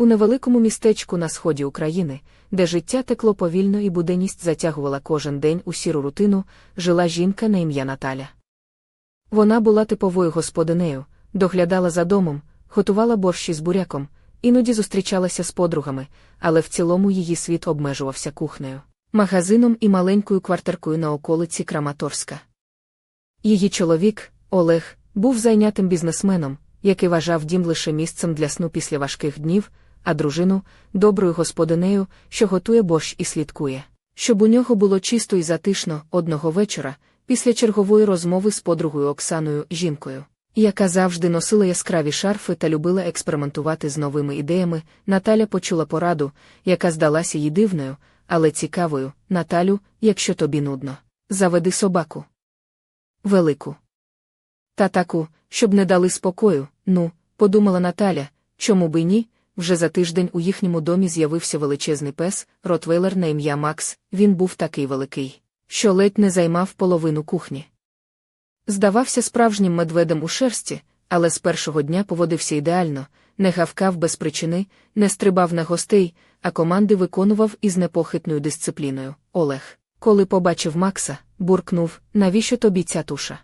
У невеликому містечку на сході України, де життя текло повільно і буденність затягувала кожен день у сіру рутину, жила жінка на ім'я Наталя. Вона була типовою господинею, доглядала за домом, готувала борщі з буряком, іноді зустрічалася з подругами, але в цілому її світ обмежувався кухнею, магазином і маленькою квартиркою на околиці Краматорська. Її чоловік, Олег, був зайнятим бізнесменом, який вважав дім лише місцем для сну після важких днів, а дружину доброю господинею, що готує борщ і слідкує. Щоб у нього було чисто і затишно одного вечора, після чергової розмови з подругою Оксаною жінкою, яка завжди носила яскраві шарфи та любила експериментувати з новими ідеями, Наталя почула пораду, яка здалася їй дивною, але цікавою Наталю, якщо тобі нудно, заведи собаку. Велику. Та таку, щоб не дали спокою, ну, подумала Наталя, чому би ні, вже за тиждень у їхньому домі з'явився величезний пес, ротвейлер на ім'я Макс, він був такий великий, що ледь не займав половину кухні. Здавався справжнім медведем у шерсті, але з першого дня поводився ідеально, не гавкав без причини, не стрибав на гостей, а команди виконував із непохитною дисципліною. Олег, коли побачив Макса, буркнув навіщо тобі ця туша?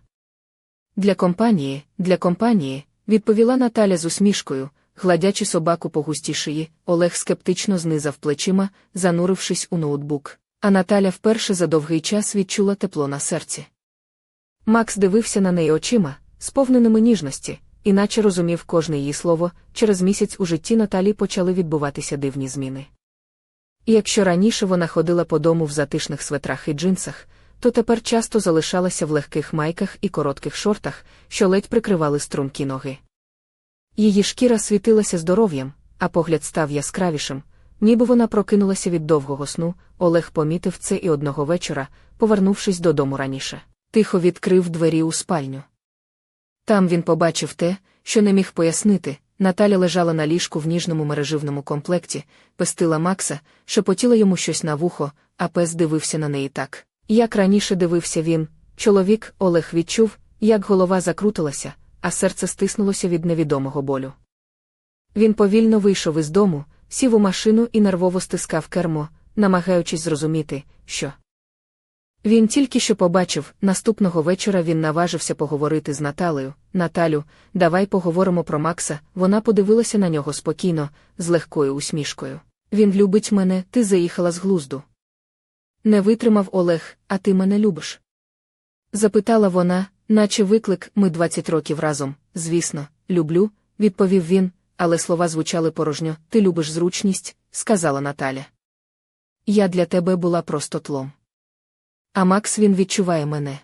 Для компанії, для компанії, відповіла Наталя з усмішкою, гладячи собаку по густій шиї, Олег скептично знизав плечима, занурившись у ноутбук, а Наталя вперше за довгий час відчула тепло на серці. Макс дивився на неї очима, сповненими ніжності, іначе розумів кожне її слово, через місяць у житті Наталі почали відбуватися дивні зміни. І якщо раніше вона ходила по дому в затишних светрах і джинсах, то тепер часто залишалася в легких майках і коротких шортах, що ледь прикривали стрункі ноги. Її шкіра світилася здоров'ям, а погляд став яскравішим, ніби вона прокинулася від довгого сну, Олег помітив це і одного вечора, повернувшись додому раніше. Тихо відкрив двері у спальню. Там він побачив те, що не міг пояснити. Наталя лежала на ліжку в ніжному мереживному комплекті, пестила Макса, шепотіла йому щось на вухо, а пес дивився на неї так. Як раніше дивився він, чоловік Олег відчув, як голова закрутилася, а серце стиснулося від невідомого болю. Він повільно вийшов із дому, сів у машину і нервово стискав кермо, намагаючись зрозуміти, що. Він тільки що побачив, наступного вечора він наважився поговорити з Наталею. Наталю, давай поговоримо про Макса. Вона подивилася на нього спокійно, з легкою усмішкою. Він любить мене, ти заїхала з глузду. Не витримав Олег, а ти мене любиш? Запитала вона, наче виклик, ми 20 років разом. Звісно, люблю, відповів він, але слова звучали порожньо. Ти любиш зручність, сказала Наталя. Я для тебе була просто тлом. А Макс він відчуває мене.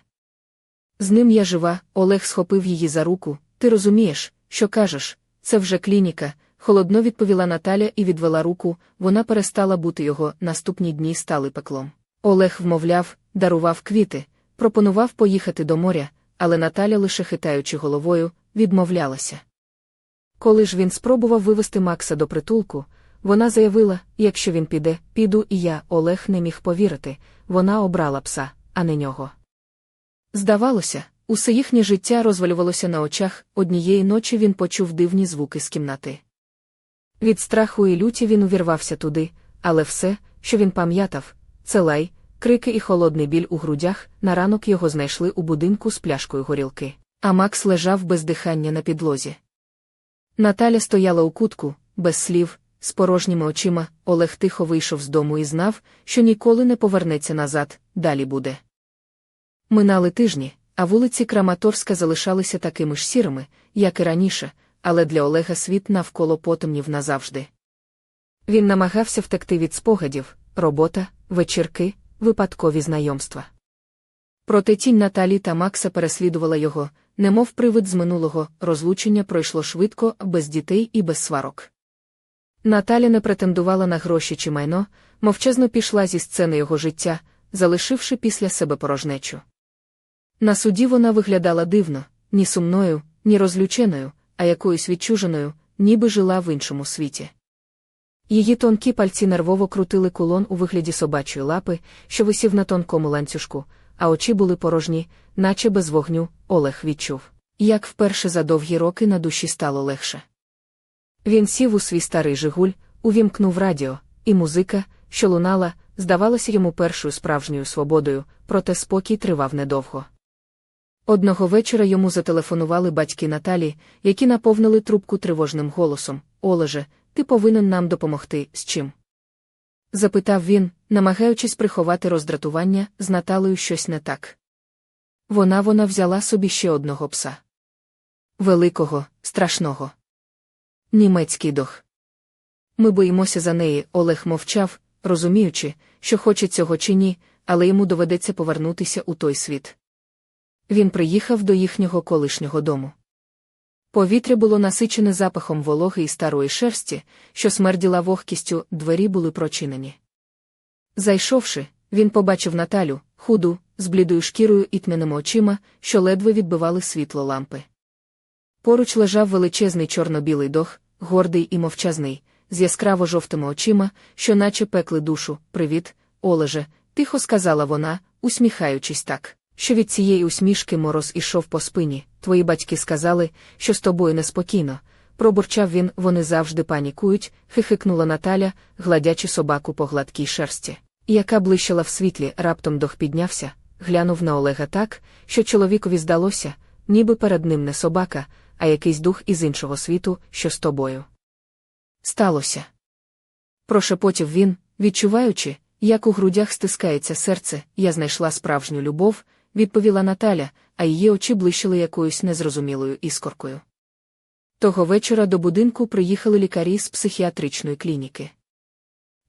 З ним я жива, Олег схопив її за руку. Ти розумієш, що кажеш, це вже клініка, холодно відповіла Наталя і відвела руку, вона перестала бути його, наступні дні стали пеклом. Олег вмовляв, дарував квіти, пропонував поїхати до моря, але Наталя, лише хитаючи головою, відмовлялася. Коли ж він спробував вивести Макса до притулку, вона заявила: якщо він піде, піду і я, Олег не міг повірити, вона обрала пса, а не нього. Здавалося, усе їхнє життя розвалювалося на очах, однієї ночі він почув дивні звуки з кімнати. Від страху і люті він увірвався туди, але все, що він пам'ятав, це лай, крики і холодний біль у грудях, на ранок його знайшли у будинку з пляшкою горілки, а Макс лежав без дихання на підлозі. Наталя стояла у кутку, без слів, з порожніми очима, Олег тихо вийшов з дому і знав, що ніколи не повернеться назад, далі буде. Минали тижні, а вулиці Краматорська залишалися такими ж сірими, як і раніше, але для Олега світ навколо потемнів назавжди. Він намагався втекти від спогадів, робота, вечірки, випадкові знайомства. Проте тінь Наталі та Макса переслідувала його, немов привид з минулого, розлучення пройшло швидко, без дітей і без сварок. Наталя не претендувала на гроші чи майно, мовчазно пішла зі сцени його життя, залишивши після себе порожнечу. На суді вона виглядала дивно, ні сумною, ні розлюченою, а якоюсь відчуженою, ніби жила в іншому світі. Її тонкі пальці нервово крутили кулон у вигляді собачої лапи, що висів на тонкому ланцюжку, а очі були порожні, наче без вогню, Олег відчув. Як вперше за довгі роки на душі стало легше. Він сів у свій старий Жигуль, увімкнув радіо, і музика, що лунала, здавалася йому першою справжньою свободою, проте спокій тривав недовго. Одного вечора йому зателефонували батьки Наталі, які наповнили трубку тривожним голосом Олеже, ти повинен нам допомогти з чим? запитав він, намагаючись приховати роздратування, з Наталею щось не так. Вона вона взяла собі ще одного пса. Великого, страшного. Німецький дох. Ми боїмося за неї, Олег мовчав, розуміючи, що хоче цього чи ні, але йому доведеться повернутися у той світ. Він приїхав до їхнього колишнього дому. Повітря було насичене запахом вологи і старої шерсті, що смерділа вогкістю, двері були прочинені. Зайшовши, він побачив Наталю, худу, з блідою шкірою і тьмяними очима, що ледве відбивали світло лампи. Поруч лежав величезний чорно-білий дох, гордий і мовчазний, з яскраво жовтими очима, що наче пекли душу. Привіт, Олеже, тихо сказала вона, усміхаючись так, що від цієї усмішки мороз ішов по спині. Твої батьки сказали, що з тобою неспокійно. Пробурчав він, вони завжди панікують, хихикнула Наталя, гладячи собаку по гладкій шерсті, яка блищала в світлі, раптом дох піднявся, глянув на Олега так, що чоловікові здалося, ніби перед ним не собака, а якийсь дух із іншого світу, що з тобою. Сталося. Прошепотів він, відчуваючи, як у грудях стискається серце, я знайшла справжню любов, відповіла Наталя, а її очі блищили якоюсь незрозумілою іскоркою. Того вечора до будинку приїхали лікарі з психіатричної клініки.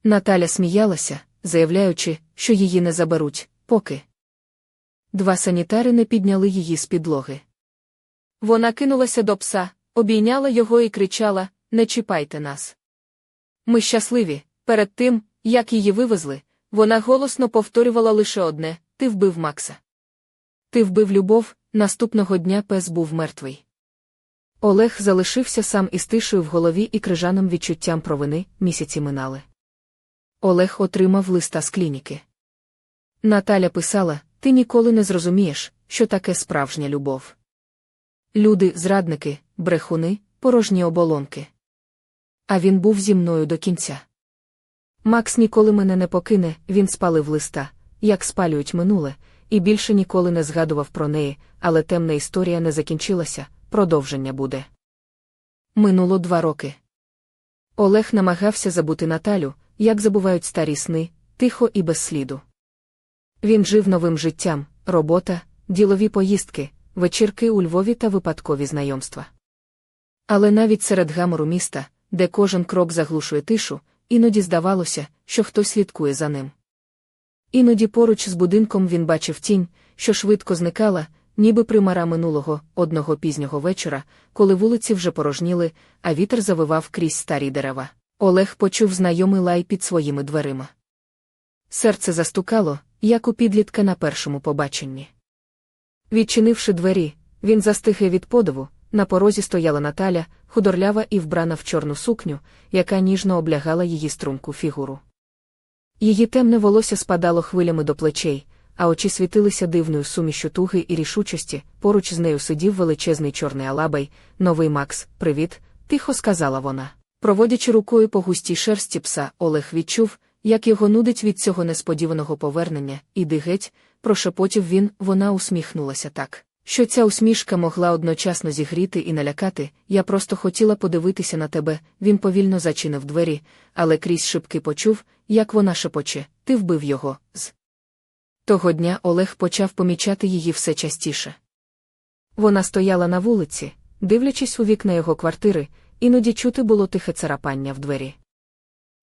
Наталя сміялася, заявляючи, що її не заберуть, поки. Два санітари не підняли її з підлоги. Вона кинулася до пса, обійняла його і кричала Не чіпайте нас. Ми щасливі, перед тим, як її вивезли, вона голосно повторювала лише одне Ти вбив Макса. Ти вбив любов, наступного дня пес був мертвий. Олег залишився сам із тишею в голові і крижаним відчуттям провини, місяці минали. Олег отримав листа з клініки. Наталя писала: Ти ніколи не зрозумієш, що таке справжня любов. Люди, зрадники, брехуни, порожні оболонки. А він був зі мною до кінця. Макс ніколи мене не покине, він спалив листа, як спалюють минуле, і більше ніколи не згадував про неї, але темна історія не закінчилася, продовження буде. Минуло два роки. Олег намагався забути Наталю, як забувають старі сни, тихо і без сліду. Він жив новим життям, робота, ділові поїздки, вечірки у Львові та випадкові знайомства. Але навіть серед гамору міста, де кожен крок заглушує тишу, іноді здавалося, що хтось слідкує за ним. Іноді поруч з будинком він бачив тінь, що швидко зникала, ніби примара минулого, одного пізнього вечора, коли вулиці вже порожніли, а вітер завивав крізь старі дерева. Олег почув знайомий лай під своїми дверима. Серце застукало, як у підлітка на першому побаченні. Відчинивши двері, він застигає від подиву, на порозі стояла Наталя, худорлява і вбрана в чорну сукню, яка ніжно облягала її струнку фігуру. Її темне волосся спадало хвилями до плечей, а очі світилися дивною сумішю туги і рішучості. Поруч з нею сидів величезний чорний алабай, новий Макс, привіт, тихо сказала вона. Проводячи рукою по густій шерсті пса, Олег відчув, як його нудить від цього несподіваного повернення, іди геть, прошепотів він, вона усміхнулася так. Що ця усмішка могла одночасно зігріти і налякати, я просто хотіла подивитися на тебе, він повільно зачинив двері, але крізь шибки почув, як вона шепоче, ти вбив його. з. Того дня Олег почав помічати її все частіше. Вона стояла на вулиці, дивлячись у вікна його квартири, іноді чути було тихе царапання в двері.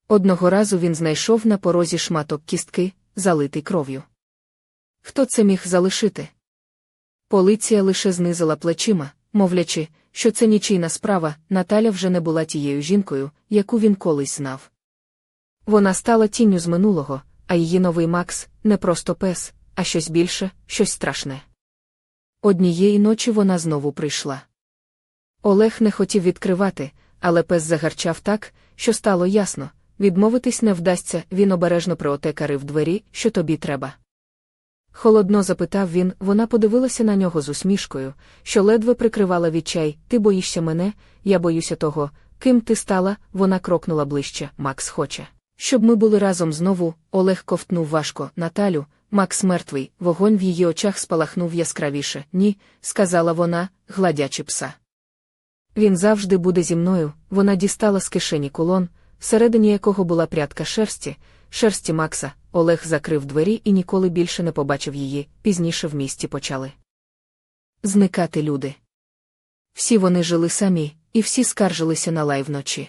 Одного разу він знайшов на порозі шматок кістки, залитий кров'ю. Хто це міг залишити? Поліція лише знизила плечима, мовлячи, що це нічийна справа, Наталя вже не була тією жінкою, яку він колись знав. Вона стала тінню з минулого, а її новий Макс не просто пес, а щось більше, щось страшне. Однієї ночі вона знову прийшла. Олег не хотів відкривати, але пес загарчав так, що стало ясно відмовитись не вдасться, він обережно приотекарив двері, що тобі треба. Холодно запитав він, вона подивилася на нього з усмішкою, що ледве прикривала відчай Ти боїшся мене, я боюся того, Ким ти стала? Вона крокнула ближче. Макс хоче. Щоб ми були разом знову, Олег ковтнув важко Наталю, Макс мертвий, вогонь в її очах спалахнув яскравіше. Ні, сказала вона, гладячи пса. Він завжди буде зі мною. Вона дістала з кишені кулон, всередині якого була прядка шерсті, шерсті Макса. Олег закрив двері і ніколи більше не побачив її. Пізніше в місті почали зникати люди. Всі вони жили самі, і всі скаржилися на лай вночі.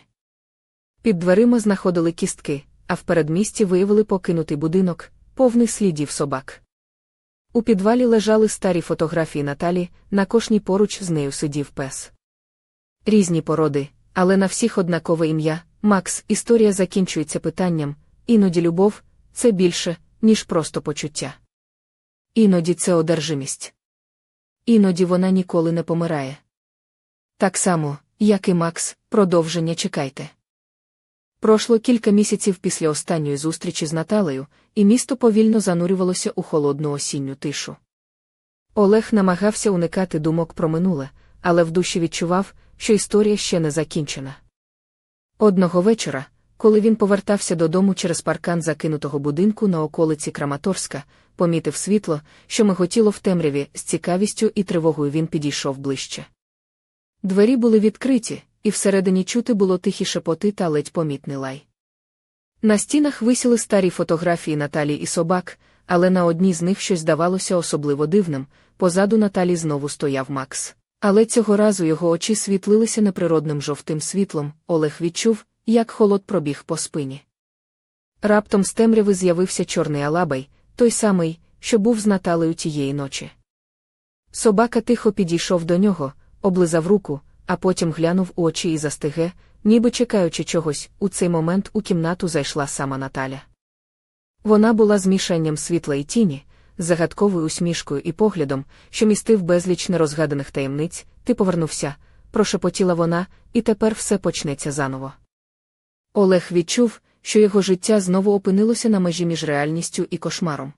Під дверима знаходили кістки, а в передмісті виявили покинутий будинок, повний слідів собак. У підвалі лежали старі фотографії Наталі, на кошній поруч з нею сидів пес. Різні породи, але на всіх однакове ім'я. Макс, історія закінчується питанням, іноді любов це більше, ніж просто почуття. Іноді це одержимість. Іноді вона ніколи не помирає. Так само, як і Макс, продовження чекайте. Пройшло кілька місяців після останньої зустрічі з Наталею, і місто повільно занурювалося у холодну осінню тишу. Олег намагався уникати думок про минуле, але в душі відчував, що історія ще не закінчена. Одного вечора, коли він повертався додому через паркан закинутого будинку на околиці Краматорська, помітив світло, що миготіло в темряві, з цікавістю і тривогою він підійшов ближче. Двері були відкриті, і всередині чути було тихі шепоти та ледь помітний лай. На стінах висіли старі фотографії Наталі і собак, але на одній з них щось здавалося особливо дивним. Позаду Наталі знову стояв Макс. Але цього разу його очі світлилися неприродним жовтим світлом. Олег відчув, як холод пробіг по спині. Раптом з темряви з'явився чорний алабай, той самий, що був з Наталею тієї ночі. Собака тихо підійшов до нього, облизав руку, а потім глянув у очі і застиге, ніби чекаючи чогось, у цей момент у кімнату зайшла сама Наталя. Вона була змішанням світла і тіні, загадковою усмішкою і поглядом, що містив безліч нерозгаданих таємниць, ти повернувся, прошепотіла вона, і тепер все почнеться заново. Олег відчув, що його життя знову опинилося на межі між реальністю і кошмаром.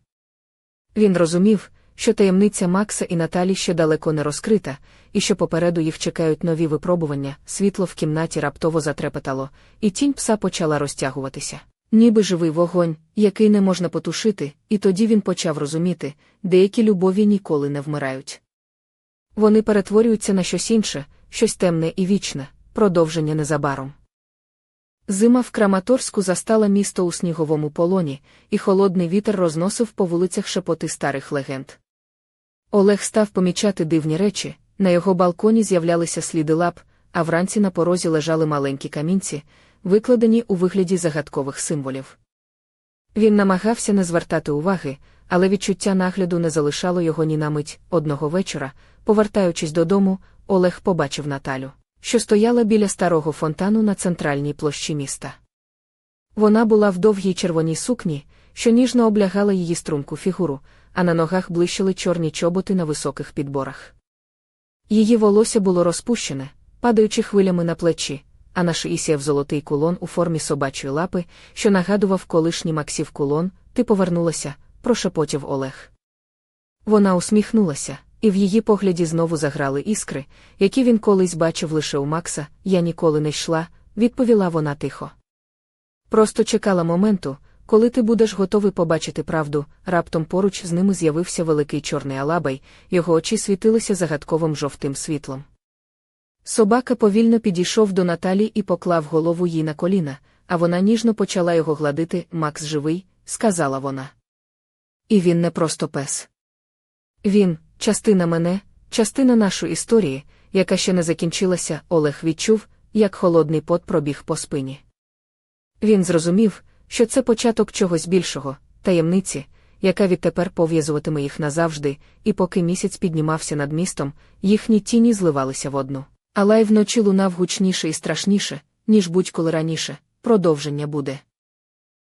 Він розумів, що таємниця Макса і Наталі ще далеко не розкрита, і що попереду їх чекають нові випробування, світло в кімнаті раптово затрепетало, і тінь пса почала розтягуватися. Ніби живий вогонь, який не можна потушити, і тоді він почав розуміти, деякі любові ніколи не вмирають. Вони перетворюються на щось інше, щось темне і вічне, продовження незабаром. Зима в Краматорську застала місто у сніговому полоні, і холодний вітер розносив по вулицях шепоти старих легенд. Олег став помічати дивні речі, на його балконі з'являлися сліди лап, а вранці на порозі лежали маленькі камінці, викладені у вигляді загадкових символів. Він намагався не звертати уваги, але відчуття нагляду не залишало його ні на мить одного вечора, повертаючись додому, Олег побачив Наталю що стояла біля старого фонтану на центральній площі міста. Вона була в довгій червоній сукні, що ніжно облягала її струнку фігуру, а на ногах блищили чорні чоботи на високих підборах. Її волосся було розпущене, падаючи хвилями на плечі, а на шиї сяв золотий кулон у формі собачої лапи, що нагадував колишній Максів кулон, ти повернулася, прошепотів Олег. Вона усміхнулася, і в її погляді знову заграли іскри, які він колись бачив лише у Макса, я ніколи не йшла, відповіла вона тихо. Просто чекала моменту, коли ти будеш готовий побачити правду, раптом поруч з ними з'явився великий чорний алабай, його очі світилися загадковим жовтим світлом. Собака повільно підійшов до Наталі і поклав голову їй на коліна, а вона ніжно почала його гладити. Макс живий, сказала вона. І він не просто пес. Він, частина мене, частина нашої історії, яка ще не закінчилася, Олег відчув, як холодний пот пробіг по спині. Він зрозумів, що це початок чогось більшого, таємниці, яка відтепер пов'язуватиме їх назавжди, і поки місяць піднімався над містом, їхні тіні зливалися в одну. Але й вночі лунав гучніше і страшніше, ніж будь-коли раніше, продовження буде.